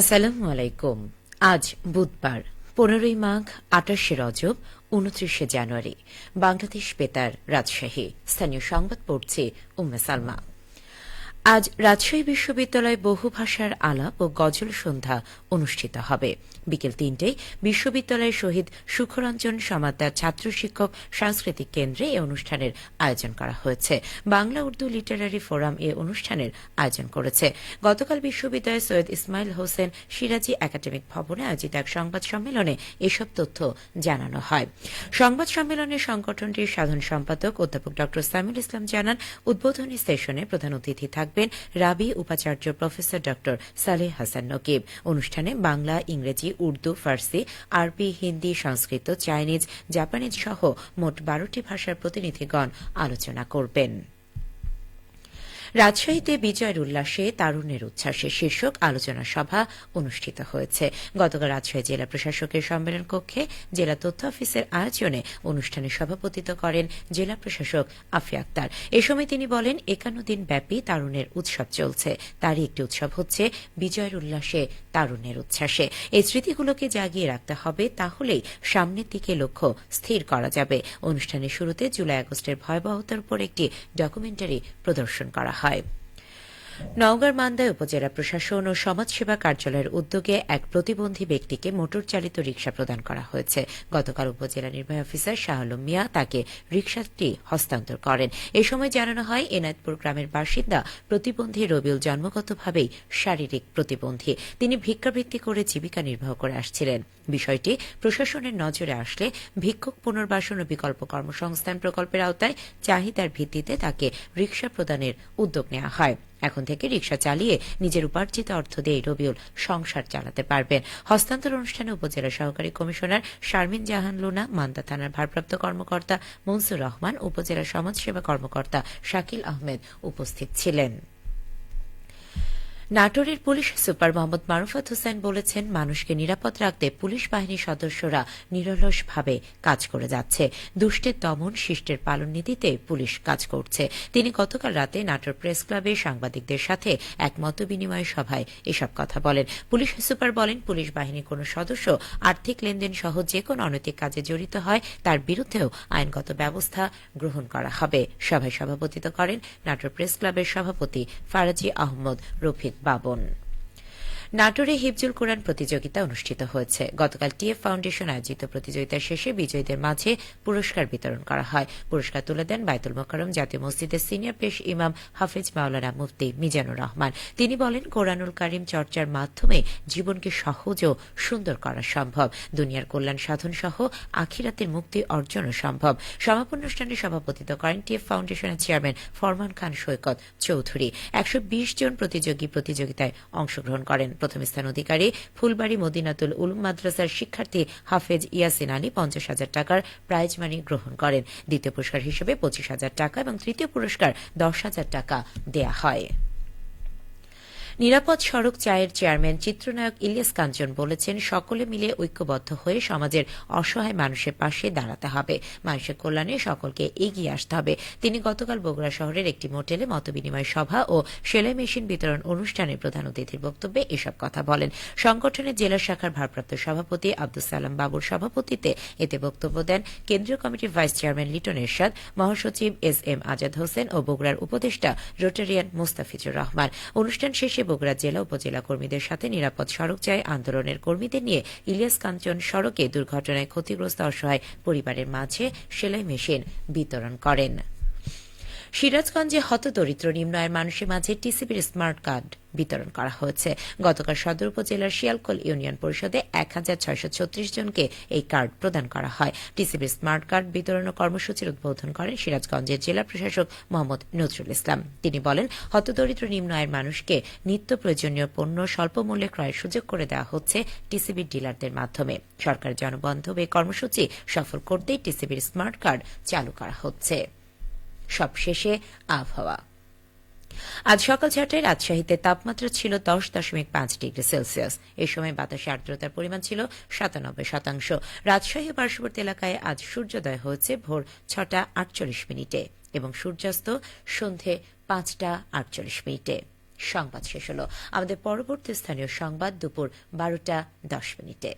আসসালামু আলাইকুম। আজ বুধবার, পনেরোই মাঘ আটাশে রজব, উনত্রিশে জানুয়ারি। বাংলাদেশ বেতার রাজশাহী। স্থানীয় সংবাদ পড়ছে উম্মে সালমা। আজ রাজশাহী বিশ্ববিদ্যালয়ে বহুভাষার আলাপ ও গজল সন্ধ্যা অনুষ্ঠিত হবে। বিকেল তিনটেয় বিশ্ববিদ্যালয়ের শহীদ সুখরঞ্জন সমাদ্দার ছাত্র শিক্ষক সাংস্কৃতিক কেন্দ্রে এ অনুষ্ঠানের আয়োজন করা হয়েছে। বাংলা উর্দু লিটারারি ফোরাম এ অনুষ্ঠানের আয়োজন করেছে। গতকাল বিশ্ববিদ্যালয়ের সৈয়দ ইসমাইল হোসেন সিরাজি একাডেমিক ভবনে আয়োজিত এক সংবাদ সম্মেলনে এসব তথ্য জানানো হয়। সংবাদ সম্মেলনে সংগঠনটির সাধারণ সম্পাদক অধ্যাপক ড সামিউল ইসলাম জানান, উদ্বোধনী সেশনে প্রধান অতিথি থাকবেন রাবি উপাচার্য প্রফেসর ড সালেহ হাসান নকিব। অনুষ্ঠানে বাংলা, ইংরেজি, উর্দু, ফার্সি, আরবি, হিন্দি, সংস্কৃত, চাইনিজ, জাপানিজ সহ মোট বারোটি ভাষার প্রতিনিধিগণ আলোচনা করবেন। রাজশাহীতে বিজয়ের উল্লাসে তারুণ্যের উচ্ছ্বাসে শীর্ষক আলোচনা সভা অনুষ্ঠিত হয়েছে। গতকাল রাজশাহী জেলা প্রশাসকের সম্মেলন কক্ষে জেলা তথ্য অফিসের আয়োজনে অনুষ্ঠানে সভাপতিত্ব করেন জেলা প্রশাসক আফি আক্তার। এ সময় তিনি বলেন, একান্ন দিন ব্যাপী তারুণের উৎসব চলছে। তারই একটি উৎসব হচ্ছে বিজয়ের উল্লাসে তারুণ্যের উচ্ছ্বাসে। এই স্মৃতিগুলোকে জাগিয়ে রাখতে হবে, তাহলেই সামনের দিকে লক্ষ্য স্থির করা যাবে। অনুষ্ঠানের শুরুতে জুলাই আগস্টের ভয়াবহতার উপর একটি ডকুমেন্টারি প্রদর্শন করা হয়। হয় নওগাঁর মান্দায় উপজেলা প্রশাসন ও সমাজসেবা কার্যালয়ের উদ্যোগে এক প্রতিবন্ধী ব্যক্তিকে মোটর চালিত রিক্সা প্রদান করা হয়েছে। গতকাল উপজেলা নির্বাহী অফিসার শাহ মিয়া তাকে রিক্সাটি হস্তান্তর করেন। এ সময় জানানো হয়, এনায়তপুর গ্রামের বাসিন্দা প্রতিবন্ধী রবিউল জন্মগতভাবেই শারীরিক প্রতিবন্ধী। তিনি ভিক্ষাবৃত্তি করে জীবিকা নির্বাহ করে আসছিলেন। বিষয়টি প্রশাসনের নজরে আসলে ভিক্ষুক পুনর্বাসন ও বিকল্প কর্মসংস্থান প্রকল্পের আওতায় চাহিদার ভিত্তিতে তাকে রিক্সা প্রদানের উদ্যোগ নেওয়া হয়। এখন থেকে রিক্সা চালিয়ে নিজের উপার্জিত অর্থ দিয়ে রবিউল সংসার চালাতে পারবেন। হস্তান্তর অনুষ্ঠানে উপজেলা সহকারী কমিশনার শারমিন জাহান লোনা, মান্দা থানার ভারপ্রাপ্ত কর্মকর্তা মনসুর রহমান, উপজেলা সমাজসেবা কর্মকর্তা শাকিল আহমেদ উপস্থিত ছিলেন। নাটোরের পুলিশ সুপার মোহাম্মদ মারুফাত হোসেন বলেছেন, মানুষকে নিরাপদ রাখতে পুলিশ বাহিনীর সদস্যরা নিরলসভাবে কাজ করে যাচ্ছে। দুষ্টের দমন, শিষ্টের পালন নীতিতে পুলিশ কাজ করছে। তিনি গতকাল রাতে নাটোর প্রেস ক্লাবে সাংবাদিকদের সাথে এক মত বিনিময় সভায় এসব কথা বলেন। পুলিশ সুপার বলেন, পুলিশ বাহিনীর কোন সদস্য আর্থিক লেনদেন সহ যে কোনো অনৈতিক কাজে জড়িত হয়, তার বিরুদ্ধেও আইনগত ব্যবস্থা গ্রহণ করা হবে। সভায় সভাপতিত্ব করেন নাটোর প্রেস ক্লাবের সভাপতি ফারাজি আহমদ রফিক বাবন। নাটোরে হিফজুল কোরআন প্রতিযোগিতা অনুষ্ঠিত হয়েছে। গতকাল টিএফ ফাউন্ডেশন আয়োজিত প্রতিযোগিতার শেষে বিজয়ীদের মাঝে পুরস্কার বিতরণ করা হয়। পুরস্কার তুলে দেন বাইতুল মোকারম জাতীয় মসজিদের সিনিয়র পেশ ইমাম হাফিজ মাওলানা মুফতি মিজানুর রহমান। তিনি বলেন, কোরআনুল কারিম চর্চার মাধ্যমে জীবনকে সহজ ও সুন্দর করা সম্ভব। দুনিয়ার কল্যাণ সাধন সহ আখিরাতের মুক্তি অর্জনও সম্ভব। সমাপন অনুষ্ঠানে সভাপতিত্ব করেন টিএফ ফাউন্ডেশনের চেয়ারম্যান ফরমান খান সৈকত চৌধুরী। একশো বিশ জন প্রতিযোগী প্রতিযোগিতায় অংশগ্রহণ করেন। প্রথম স্থান অধিকারী ফুলবাড়ি মদিনাতুল উল মাদ্রাসার শিক্ষার্থী হাফেজ ইয়াসিন আলী পঞ্চাশ হাজার টাকার প্রাইজ মানি গ্রহণ করেন। দ্বিতীয় পুরস্কার হিসেবে পঁচিশ হাজার টাকা এবং তৃতীয় পুরস্কার দশ হাজার টাকা দেয়া হয়। নিরাপদ সড়ক চায়ের চেয়ারম্যান চিত্রনায়ক ইলিয়াস কাঞ্চন বলেছেন, সকলে মিলে ঐক্যবদ্ধ হয়ে সমাজের অসহায় মানুষের পাশে দাঁড়াতে হবে। মানুষের কল্যাণে সকলকে এগিয়ে আসতে হবে। তিনি গতকাল বগুড়া শহরের একটি মোটেলে মতবিনিময় সভা ও সেলাই মেশিন বিতরণ অনুষ্ঠানে প্রধান অতিথির বক্তব্যে এসব কথা বলেন। সংগঠনের জেলা শাখার ভারপ্রাপ্ত সভাপতি আব্দুল সালাম বাবুর সভাপতিতে এতে বক্তব্য দেন কেন্দ্রীয় কমিটির ভাইস চেয়ারম্যান লিটন এরশাদ, মহাসচিব এস এম আজাদ হোসেন ও বগুড়ার উপদেষ্টা রোটারিয়ান মুস্তাফিজুর রহমান। অনুষ্ঠান শেষে বগুড়া জেলা উপজেলা কর্মীদের সাথে নিরাপদ সড়ক চায় আন্দোলনের কর্মীদের নিয়ে ইলিয়াস কাঞ্চন সড়কে দুর্ঘটনায় ক্ষতিগ্রস্ত অসহায় পরিবারের মাঝে সেলাই মেশিন বিতরণ করেন। সিরাজগঞ্জে হতদরিদ্র নিম্ন আয়ের মানুষের মাঝে টিসিবির স্মার্ট কার্ড বিতরণ করা হয়েছে। গতকাল সদর উপজেলার শিয়ালকোল ইউনিয়ন পরিষদে এক হাজার ছত্রিশ জনকে এই কার্ড প্রদান করা হয়। টিসিবির স্মার্ট কার্ড বিতরণ কর্মসূচির উদ্বোধন করেন সিরাজগঞ্জের জেলা প্রশাসক মোহাম্মদ নজরুল ইসলাম। তিনি বলেন, হতদরিদ্র নিম্ন আয়ের মানুষকে নিত্য প্রয়োজনীয় পণ্য স্বল্প মূল্যে ক্রয়ের সুযোগ করে দেওয়া হচ্ছে টিসিবির ডিলারদের মাধ্যমে। সরকার জনবন্ধব এই কর্মসূচি সফল করতেই টিসিবির স্মার্ট কার্ড চালু করা হচ্ছে। সবশেষে আবহাওয়া। আজ সকাল ছটায় রাজশাহীতে তাপমাত্রা ছিল দশ দশমিক পাঁচ ডিগ্রি সেলসিয়াস। এই সময় বাতাসে আর্দ্রতার পরিমাণ ছিল সাতানব্বই শতাংশ। রাজশাহী পার্শ্ববর্তী এলাকায় আজ সূর্যোদয় হয়েছে ভোর ছটা আটচল্লিশ মিনিটে এবং সূর্যাস্ত সন্ধে পাঁচটা আটচল্লিশ মিনিটে। সংবাদ শেষ হল। আমাদের পরবর্তী স্থানীয় সংবাদ দুপুর বারোটা দশ মিনিটে।